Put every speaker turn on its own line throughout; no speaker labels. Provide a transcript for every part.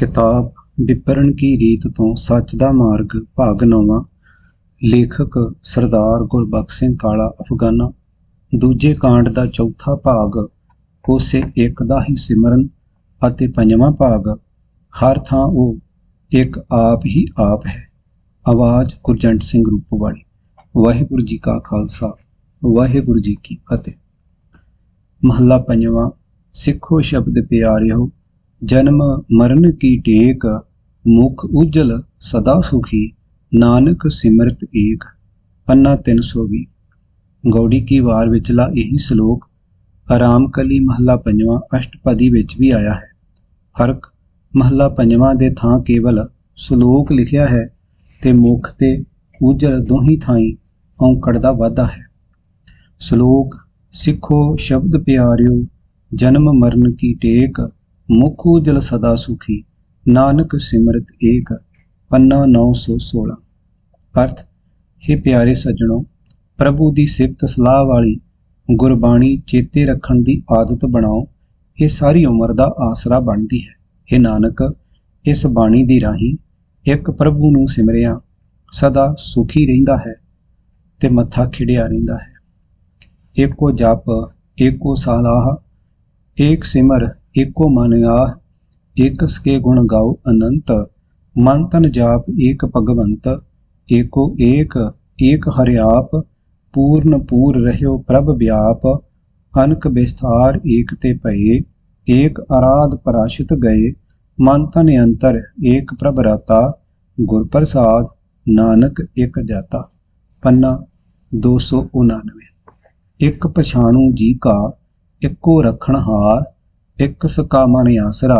ਕਿਤਾਬ ਵਿਪਰਨ ਕੀ ਰੀਤ ਤੋਂ ਸੱਚ ਦਾ ਮਾਰਗ ਭਾਗ ਨੌਵਾਂ। ਲੇਖਕ ਸਰਦਾਰ ਗੁਰਬਖਸ਼ ਸਿੰਘ ਕਾਲਾ ਅਫਗਾਨਾ। ਦੂਜੇ ਕਾਂਡ ਦਾ ਚੌਥਾ ਭਾਗ ਉਸੇ ਇੱਕ ਦਾ ਹੀ ਸਿਮਰਨ ਅਤੇ ਪੰਜਵਾਂ ਭਾਗ। ਹਰ ਥਾਂ ਉਹ ਇੱਕ ਆਪ ਹੀ ਆਪ ਹੈ। ਆਵਾਜ਼ ਗੁਰਜੰਟ ਸਿੰਘ ਰੂਪਵਾੜੀ ਵਾਹਿਗੁਰੂ ਜੀ ਕਾ ਖਾਲਸਾ, ਵਾਹਿਗੁਰੂ ਜੀ ਕੀ ਫਤਿਹ। ਮਹੱਲਾ ਪੰਜਵਾਂ, ਸਿੱਖੋ ਸ਼ਬਦ ਪਿਆਰਿਓ ਜਨਮ ਮਰਨ ਕੀ ਟੇਕ, ਮੁਖ ਉਜਲ ਸਦਾ ਸੁਖੀ, ਨਾਨਕ ਸਿਮਰਤ ਏਕ, ਪੰਨਾ 320 ਗੌੜੀ ਕੀ ਵਾਰ ਵਿਚਲਾ ਇਹੀ ਸ਼ਲੋਕ ਆਰਾਮਕਲੀ ਮਹੱਲਾ ਪੰਜਵਾਂ ਅਸ਼ਟਪਦੀ ਵਿੱਚ ਵੀ ਆਇਆ ਹੈ। ਫ਼ਰਕ, ਮਹੱਲਾ ਪੰਜਵਾਂ ਦੇ ਥਾਂ ਕੇਵਲ ਸ਼ਲੋਕ ਲਿਖਿਆ ਹੈ ਤੇ ਮੁਖ ਤੇ ਉਜਲ ਦੋਹੀ ਥਾਈਂ ਔਂਕੜ ਦਾ ਵਾਧਾ ਹੈ। ਸ਼ਲੋਕ, ਸਿੱਖੋ ਸ਼ਬਦ ਪਿਆਰਿਓ, ਜਨਮ ਮਰਨ ਕੀ ਟੇਕ ਮੁਖ ਉਜਲ ਸਦਾ ਸੁਖੀ, ਨਾਨਕ ਸਿਮਰਤ ਏਕ, ਪੰਨਾ 916 ਅਰਥ हे ਪਿਆਰੇ ਸੱਜਣੋ, ਪ੍ਰਭੂ ਦੀ ਸਿਫਤ ਸਲਾਹ ਵਾਲੀ ਗੁਰਬਾਣੀ ਚੇਤੇ ਰੱਖਣ ਦੀ ਆਦਤ ਬਣਾਓ, ਇਹ ਸਾਰੀ ਉਮਰ ਦਾ ਆਸਰਾ ਬਣਦੀ ਹੈ। हे ਨਾਨਕ, ਇਸ ਬਾਣੀ ਦੀ ਰਾਹੀਂ ਇੱਕ ਪ੍ਰਭੂ ਨੂੰ ਸਿਮਰਿਆ, ਸਦਾ ਸੁਖੀ ਰਹਿੰਦਾ ਹੈ ਤੇ ਮੱਥਾ ਖਿੜਿਆ ਰਹਿੰਦਾ ਹੈ। ਏਕੋ ਜਪ, ਏਕੋ ਸਾਲਾਹ, ਏਕ ਸਿਮਰ ਏਕੋ ਮਨ ਆਹ, ਏਕ ਸਕੇ ਗੁਣ ਗਾਓ ਅਨੰਤ, ਮਨ ਤਨ ਜਾਪ ਏਕ ਭਗਵੰਤ, ਏਕੋ ਏਕ ਏਕ ਹਰਿਆਪ ਪੂਰਨ ਪੂਰ ਰਹਿਓ ਪ੍ਰਭ ਵਿਆਪ, ਅਨਕ ਵਿਸਥਾਰ ਏਕ ਤੇ ਭਏ, ਏਕ ਅਰਾਧ ਪਰਾਸ਼ਿਤ ਗਏ, ਮਨ ਤਨ ਅੰਤਰ ਏਕ ਪ੍ਰਭ ਰਾਤਾ, ਗੁਰ ਪ੍ਰਸਾਦ ਨਾਨਕ ਇਕ ਜਾਤਾ। ਪੰਨਾ 299 ਇੱਕ ਪਛਾਣੂ ਜੀ ਕਾ, ਇੱਕੋ ਰਖਣਹਾਰ ਇੱਕ ਸਕਾ ਮਨ ਆਸਰਾ,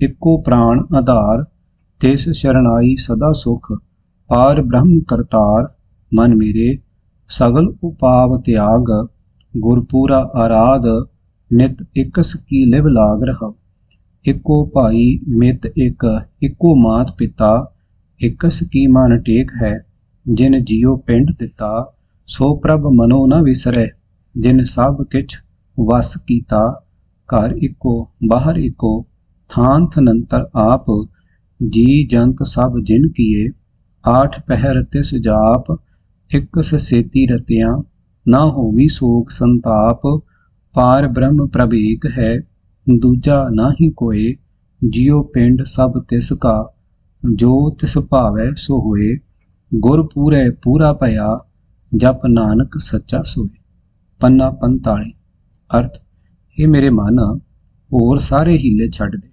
ਇੱਕੋ ਪ੍ਰਾਣ ਆਧਾਰ, ਤਿਸ ਸ਼ਰਣਾਈ ਸਦਾ ਸੁਖ, ਪਾਰ ਬ੍ਰਹਮ ਕਰਤਾਰ, ਮਨ ਮੇਰੇ, ਸਗਲ ਉਪਾਵ ਤਿਆਗ, ਗੁਰ ਆਰਾਧ, ਨਿਤ ਇਕਸ ਕੀ ਲਿਵ ਲਾਗ ਰਹਾ। ਇੱਕੋ ਭਾਈ ਮਿਤ ਇੱਕ, ਇੱਕੋ ਮਾਤ ਪਿਤਾ ਇਕਸ ਕੀ ਮਨ ਟੇਕ ਹੈ, ਜਿਨ ਜਿਉ ਪਿੰਡ ਦਿੱਤਾ, ਸੋ ਪ੍ਰਭ ਮਨੋ ਨ ਵਿਸਰੈ, ਜਿਨ ਸਭ ਕਿਛ ਵਸ ਕੀਤਾ। ਘਰ ਇੱਕੋ, ਬਾਹਰ ਇੱਕੋ ਥਾਨ ਥਨੰਤਰ ਆਪ, ਜੀ ਜੰਤ ਸਭ ਜਿਨ ਕੀਏ, ਆਠ ਪਹਿਰ ਤਿਸ ਜਾਪ, ਇੱਕ ਸੇਤੀ ਰਤਿਆਂ, ਨਾ ਹੋਵੀ ਸੋਗ ਸੰਤਾਪ, ਪਾਰ ਬ੍ਰਹਮ ਪ੍ਰਭ ਹੈ, ਦੂਜਾ ਨਾਹੀ ਕੋਏ, ਜਿਉ ਪਿੰਡ ਸਭ ਤਿਸ ਕਾ, ਜੋ ਤਿਸ ਭਾਵੈ ਸੋ ਹੋਏ, ਗੁਰ ਪੂਰੇ ਪੂਰਾ ਭਇਆ, ਜਪ ਨਾਨਕ ਸੱਚਾ ਸੋਏ। ਪੰਨਾ 45 ਅਰਥ ਇਹ ਮੇਰੇ ਮਨ ਹੋਰ ਸਾਰੇ ਹੀਲੇ ਛੱਡ ਦੇ।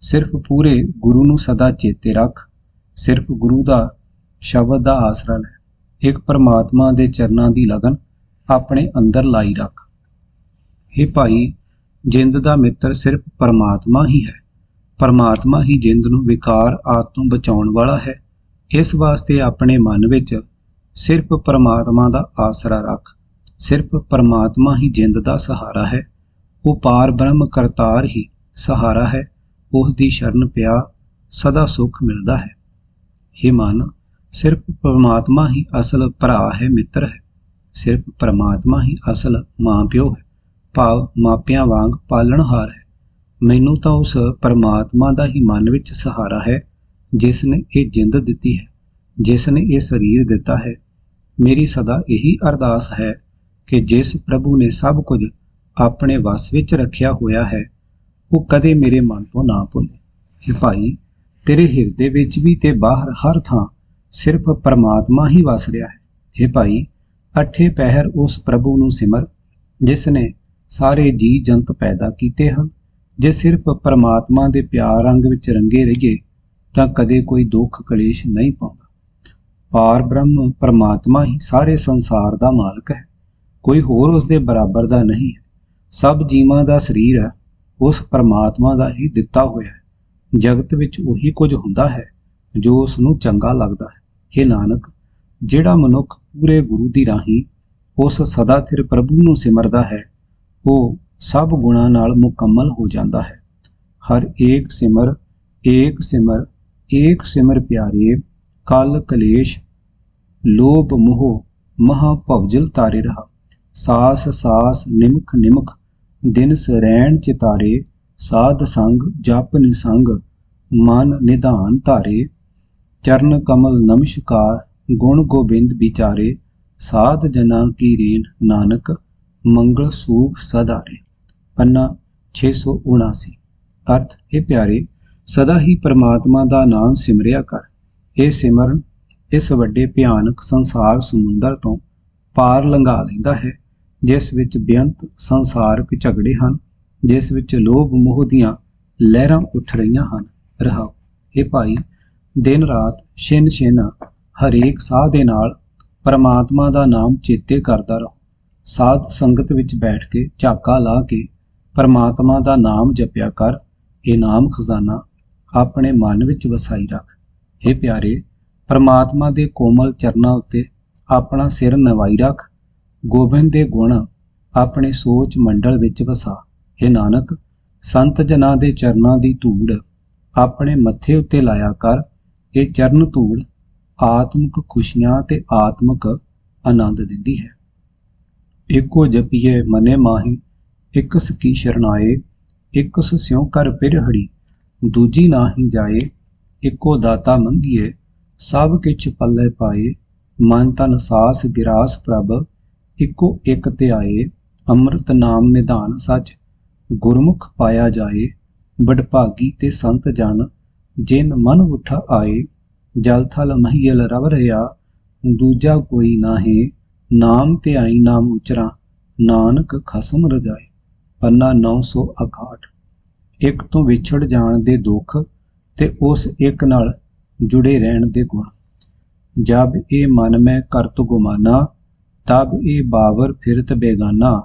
ਸਿਰਫ ਪੂਰੇ ਗੁਰੂ ਨੂੰ ਸਦਾ ਚੇਤੇ ਰੱਖ, ਸਿਰਫ ਗੁਰੂ ਦਾ ਸ਼ਬਦ ਦਾ ਆਸਰਾ ਲੈ, ਇੱਕ ਪਰਮਾਤਮਾ ਦੇ ਚਰਨਾਂ ਦੀ ਲਗਨ ਆਪਣੇ ਅੰਦਰ ਲਾਈ ਰੱਖ। हे ਭਾਈ, ਜਿੰਦ ਦਾ ਮਿੱਤਰ ਸਿਰਫ ਪਰਮਾਤਮਾ ਹੀ ਹੈ। ਪਰਮਾਤਮਾ ਹੀ ਜਿੰਦ ਨੂੰ ਵਿਕਾਰ ਆਦ ਤੋਂ ਬਚਾਉਣ ਵਾਲਾ ਹੈ। ਇਸ ਵਾਸਤੇ ਆਪਣੇ ਮਨ ਵਿੱਚ ਸਿਰਫ ਪਰਮਾਤਮਾ ਦਾ ਆਸਰਾ ਰੱਖ। ਸਿਰਫ ਪਰਮਾਤਮਾ ਹੀ ਜਿੰਦ ਦਾ ਸਹਾਰਾ ਹੈ। ਉਹ ਪਾਰ ਬ੍ਰਹਮ ਕਰਤਾਰ ਹੀ ਸਹਾਰਾ ਹੈ ਉਸ ਦੀ ਸ਼ਰਨ ਪਿਆ ਸਦਾ ਸੁਖ ਮਿਲਦਾ ਹੈ। हे ਮਨ, ਸਿਰਫ ਪਰਮਾਤਮਾ ਹੀ ਅਸਲ ਭਰਾ ਹੈ, ਮਿੱਤਰ ਹੈ। ਸਿਰਫ ਪਰਮਾਤਮਾ ਹੀ ਅਸਲ ਮਾਂ ਪਿਓ ਹੈ। ਭਾਵ ਮਾਪਿਆਂ ਵਾਂਗ ਪਾਲਣਹਾਰ ਹੈ। ਮੈਨੂੰ ਤਾਂ ਉਸ ਪਰਮਾਤਮਾ ਦਾ ਹੀ ਮਨ ਵਿੱਚ ਸਹਾਰਾ ਹੈ, ਜਿਸ ਨੇ ਇਹ ਜਿੰਦ ਦਿੱਤੀ ਹੈ, ਜਿਸ ਨੇ ਇਹ ਸਰੀਰ ਦਿੱਤਾ ਹੈ। ਮੇਰੀ ਸਦਾ ਇਹੀ ਅਰਦਾਸ ਹੈ ਕਿ ਜਿਸ ਪ੍ਰਭੂ ਨੇ ਸਭ ਕੁਝ ਆਪਣੇ ਵਸ ਵਿੱਚ ਰੱਖਿਆ ਹੋਇਆ ਹੈ। ਉਹ ਕਦੇ ਮੇਰੇ ਮਨ ਤੋਂ ਨਾ ਭੁੱਲੇ। ਇਹ ਭਾਈ, ਤੇਰੇ ਹਿਰਦੇ ਵਿੱਚ ਵੀ ਤੇ ਬਾਹਰ ਹਰ ਥਾਂ ਸਿਰਫ ਪਰਮਾਤਮਾ ਹੀ ਵਸ ਰਿਹਾ ਹੈ। ਇਹ ਭਾਈ, ਅਠੇ ਪਹਿਰ ਉਸ ਪ੍ਰਭੂ ਨੂੰ ਸਿਮਰ, ਜਿਸ ਨੇ ਸਾਰੇ ਜੀ ਜੰਤ ਪੈਦਾ ਕੀਤੇ ਹਨ। ਜੇ ਸਿਰਫ ਪਰਮਾਤਮਾ ਦੇ ਪਿਆਰ ਰੰਗ ਵਿੱਚ ਰੰਗੇ ਰਹੀਏ, ਤਾਂ ਕਦੇ ਕੋਈ ਦੁੱਖ ਕਲੇਸ਼ ਨਹੀਂ ਪਾਉਂਦਾ। ਪਾਰ ਬ੍ਰਹਮ ਪਰਮਾਤਮਾ ਹੀ ਸਾਰੇ ਸੰਸਾਰ ਦਾ ਮਾਲਕ ਹੈ। ਕੋਈ ਹੋਰ ਉਸ ਦੇ ਬਰਾਬਰ ਦਾ ਨਹੀਂ ਹੈ। ਸਭ ਜੀਵਾਂ ਦਾ ਸਰੀਰ ਹੈ, ਉਸ ਪਰਮਾਤਮਾ ਦਾ ਹੀ ਦਿੱਤਾ ਹੋਇਆ ਹੈ। ਜਗਤ ਵਿੱਚ ਉਹੀ ਕੁਝ ਹੁੰਦਾ ਹੈ, ਜੋ ਉਸ ਨੂੰ ਚੰਗਾ ਲੱਗਦਾ ਹੈ। हे ਨਾਨਕ, ਜਿਹੜਾ ਮਨੁੱਖ ਪੂਰੇ ਗੁਰੂ ਦੀ ਰਾਹੀਂ ਉਸ ਸਦਾ ਥਿਰ ਪ੍ਰਭੂ ਨੂੰ ਸਿਮਰਦਾ ਹੈ, ਉਹ ਸਭ ਗੁਣਾਂ ਨਾਲ ਮੁਕੰਮਲ ਹੋ ਜਾਂਦਾ ਹੈ। ਹਰ ਏਕ ਸਿਮਰ ਏਕ ਸਿਮਰ ਏਕ ਸਿਮਰ ਪਿਆਰੇ, ਕਲ ਕਲੇਸ਼, ਲੋਭ ਮੋਹ, ਮਹਾ ਭਵਜਲ ਤਾਰੇ ਰਹਾ। ਸਾਸ ਸਾਸ ਨਿਮਖ ਨਿਮਖ ਦਿਨ ਸਰੈਣ ਚਿਤਾਰੇ, ਸਾਧ ਸੰਗ, ਜਪ ਨਿਸੰਗ, ਮਨ ਨਿਧਾਨ ਧਾਰੇ, ਚਰਨ ਕਮਲ ਨਮਸਕਾਰ, ਗੁਣ ਗੋਬਿੰਦ ਵਿਚਾਰੇ, ਸਾਧ ਜਨਾ ਕੀ ਰੇਨ ਨਾਨਕ, ਮੰਗਲ ਸੂਖ ਸਦਾਰੇ ਪੰਨਾ 679 ਅਰਥ ਇਹ ਪਿਆਰੇ, ਸਦਾ ਹੀ ਪਰਮਾਤਮਾ ਦਾ ਨਾਮ ਸਿਮਰਿਆ ਕਰ। ਇਹ ਸਿਮਰਨ, ਇਸ ਵੱਡੇ ਭਿਆਨਕ ਸੰਸਾਰ ਸਮੁੰਦਰ ਤੋਂ ਪਾਰ ਲੰਘਾ ਲੈਂਦਾ ਹੈ। ਜਿਸ ਵਿੱਚ ਬੇਅੰਤ ਸੰਸਾਰਕ ਝਗੜੇ ਹਨ, ਜਿਸ ਵਿੱਚ ਲੋਭ ਮੋਹ ਦੀਆਂ ਲਹਿਰਾਂ ਉੱਠ ਰਹੀਆਂ ਹਨ। ਰਹਾਓ ਇਹ ਭਾਈ, ਦਿਨ ਰਾਤ ਛਿਨ ਛਿਨ ਹਰੇਕ ਸਾਹ ਦੇ ਨਾਲ ਪਰਮਾਤਮਾ ਦਾ ਨਾਮ ਚੇਤੇ ਕਰਦਾ ਰਹੋ। ਸਾਧ ਸੰਗਤ ਵਿੱਚ ਬੈਠ ਕੇ ਝਾਕਾ ਲਾ ਕੇ ਪਰਮਾਤਮਾ ਦਾ ਨਾਮ ਜਪਿਆ ਕਰ। ਇਹ ਨਾਮ ਖਜ਼ਾਨਾ ਆਪਣੇ ਮਨ ਵਿੱਚ ਵਸਾਈ ਰੱਖ। हे ਪਿਆਰੇ, ਪਰਮਾਤਮਾ ਦੇ ਕੋਮਲ ਚਰਨਾਂ ਉੱਤੇ ਆਪਣਾ ਸਿਰ ਨਵਾਈ ਰੱਖ। ਗੋਬਿੰਦ ਦੇ ਗੁਣ ਆਪਣੇ ਸੋਚ ਮੰਡਲ ਵਿੱਚ ਵਸਾ। हे ਨਾਨਕ, ਸੰਤ ਜਨਾਂ ਦੇ ਚਰਨਾਂ ਦੀ ਧੂੜ ਆਪਣੇ ਮੱਥੇ ਉੱਤੇ ਲਾਇਆ ਕਰ। ਇਹ ਚਰਨ ਧੂੜ ਆਤਮਿਕ ਖੁਸ਼ੀਆਂ ਤੇ ਆਤਮਿਕ ਆਨੰਦ ਦਿੰਦੀ ਹੈ। ਇੱਕੋ ਜਪੀਏ, ਮਨੇ ਮਾਹੀ ਇਕਸ ਸਕੀ ਸ਼ਰਨਾਏ ਇਕਸ ਸਿਉ ਕਰ ਪਿਰਹੜੀ ਦੂਜੀ ਨਾਹੀ ਜਾਏ, ਇੱਕੋ ਦਾਤਾ ਮੰਗੀਏ, ਸਭ ਕਿਛ ਪੱਲੇ ਪਾਏ। ਮਨ ਤਨ ਸਾਸ ਗਿਰਾਸ ਪ੍ਰਭ ਇੱਕੋ ਇੱਕ ਤੇ ਆਏ, ਅੰਮ੍ਰਿਤ ਨਾਮ ਨਿਧਾਨ ਸੱਚ, ਗੁਰਮੁਖ ਪਾਇਆ ਜਾਏ ਬੜਭਾਗੀ ਤੇ ਸੰਤ ਜਨ, ਜਿਨ ਮਨ ਉਠਾ ਆਏ, ਜਲ ਥਲ ਮਹੀਲ ਰਵ ਰਿਆ, ਦੂਜਾ ਕੋਈ ਨਾਹੀ, ਨਾਮ ਤੇ ਨਾਮ ਉਚਰਾ, ਨਾਨਕ ਖਸਮ ਰਜਾਏ। ਪੰਨਾ 961 ਇੱਕ ਤੋਂ ਵਿਛੜ ਜਾਣ ਦੇ ਦੁੱਖ ਤੇ ਉਸ ਇੱਕ ਨਾਲ ਜੁੜੇ ਰਹਿਣ ਦੇ ਗੁਣ। ਜਬ ਇਹ ਮਨ ਮੈਂ ਕਰਤ ਗੁਮਾਨਾ ਤਬ ਇਹ ਬਾਵਰ ਫਿਰਤ ਬੇਗਾਨਾ